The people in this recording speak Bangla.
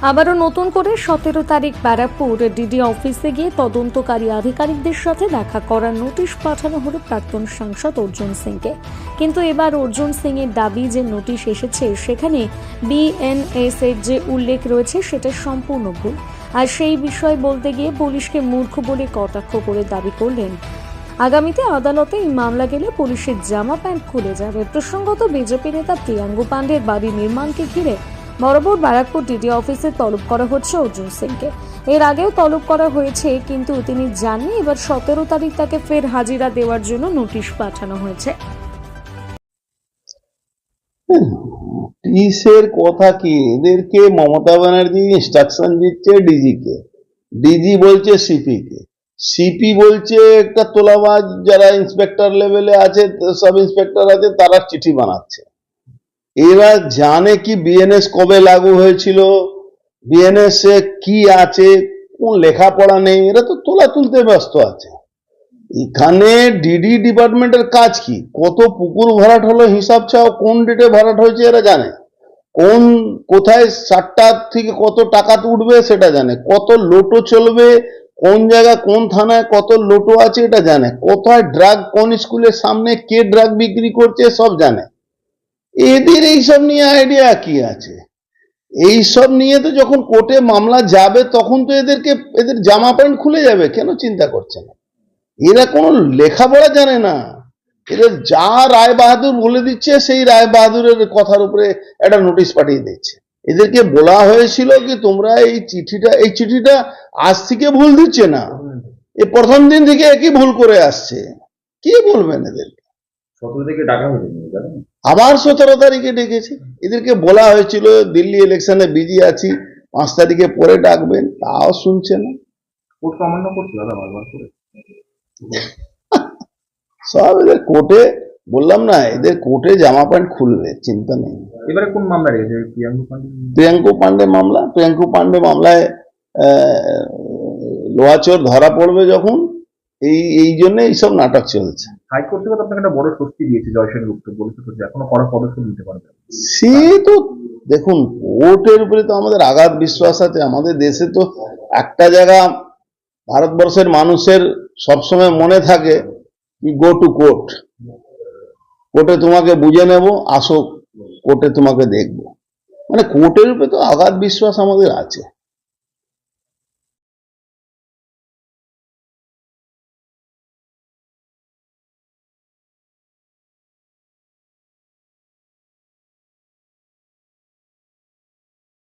আবারও নতুন করে সতেরো তারিখ ব্যারাকপুর ডিডি অফিসে গিয়ে তদন্তকারী আধিকারিকদের সাথে দেখা করার নোটিশ পাঠানো হলো প্রাক্তন সাংসদ অর্জুন সিংকে। কিন্তু এবার অর্জুন সিং এর দাবি যে নোটিশ এসেছে, সেখানে বিএনএস এর যে উল্লেখ রয়েছে, সেটা সম্পূর্ণ ভুল। আর সেই বিষয়ে বলতে গিয়ে পুলিশকে মূর্খ বলে কটাক্ষ করে দাবি করলেন। আগামীতে আদালতে এই মামলা গেলে পুলিশের জামা প্যান্ট খুলে যাবে। প্রসঙ্গত বিজেপি নেতা প্রিয়াঙ্গু পাণ্ডের বাড়ি নির্মাণকে ঘিরে বরাবর ব্যারাকপুর ডিডি অফিসে তলব করা হচ্ছে অর্জুন সিংকে। এর আগেও তলব করা হয়েছে, কিন্তু তিনি জাননি এবার সতেরো তারিখ তাকে ফের হাজিরা দেওয়ার জন্য নোটিশ পাঠানো হয়েছে। টিসের কথা কি? এদেরকে মমতা ব্যানার্জি ইনস্ট্রাকশন দিচ্ছে ডিজি কে ডিজি বলছে সিপি কে সিপি বলছে একটা তোলাবাজ, যারা ইন্সপেক্টর লেভেলে আছে, সব ইন্সপেক্টর আছে, তারা চিঠি বানাচ্ছে। এরা জানে কি বিএনএস কবে লাগু হয়েছিল? বিএনএস এ কি আছে? কোন লেখাপড়া নেই? এরা তো তোলা তুলতে ব্যস্ত আছে। এখানে ডিডি ডিপার্টমেন্টের কাজ কি? কত পুকুর ভরাট হলো হিসাব চাও কোন ডেটে ভরাট হয়েছে এরা জানে? কোন, কোথায় সাতটা থেকে কত টাকা উঠবে সেটা জানে? কত লোটো চলবে? কোন জায়গা, কোন থানায় কত লোটো আছে এটা জানে? কোথায় ড্রাগ কোন স্কুলের সামনে কে ড্রাগ বিক্রি করছে সব জানে। এদের এইসব নিয়ে আইডিয়া কি আছে? এইসব নিয়ে তো যখন কোর্টে মামলা যাবে, তখন তো এদেরকে, এদের জামা প্যান্ট খুলে যাবে, কেন চিন্তা করছে না? এরা কোনো লেখাপড়া জানে না। এদের যা রায় বাহাদুর বলে দিচ্ছে, সেই রায় বাহাদুরের কথার উপরে একটা নোটিশ পাঠিয়ে দিচ্ছে। এদেরকে বলা হয়েছিল কি, তোমরা এই চিঠিটা এই চিঠিটা আজ থেকে ভুল দিচ্ছে না। এই প্রথম দিন থেকে একই ভুল করে আসছে। কি বলবেন এদেরকে? আবার সতেরো তারিখে ডেকেছে। এদেরকে বলা হয়েছিল দিল্লি ইলেকশনে বিজি আছি পাঁচ তারিখে পরে ডাকবেন তাও শুনছে না। সব এদের কোর্টে বললাম না এদের কোর্টে জামা প্যান্ট খুলবে চিন্তা নেই। এবারে কোন মামলা রেখেছে? প্রিয়াঙ্কু পান্ডে মামলা? প্রিয়াঙ্কু পান্ডে মামলায় আহ, লোহাচোর ধরা পড়বে যখন। এই এই জন্য এইসব নাটক চলছে। হাইকোর্ট থেকে আপনাকে একটা বড় স্বস্তি দিয়েছে জয়সেন গুপ্ত বলেছে যে এখনও কড়া পদক্ষেপ নিতে পারবে। সে তো, দেখুন, কোর্টের উপরে তো আমাদের আঘাত বিশ্বাস আছে, আমাদের দেশে তো একটা জায়গা ভারতবর্ষের মানুষের সবসময় মনে থাকে কি গো টু কোর্ট কোর্টে তোমাকে বুঝে নেব, আসো, কোর্টে তোমাকে দেখব। মানে কোর্টের উপরে তো আঘাত বিশ্বাস আমাদের আছে।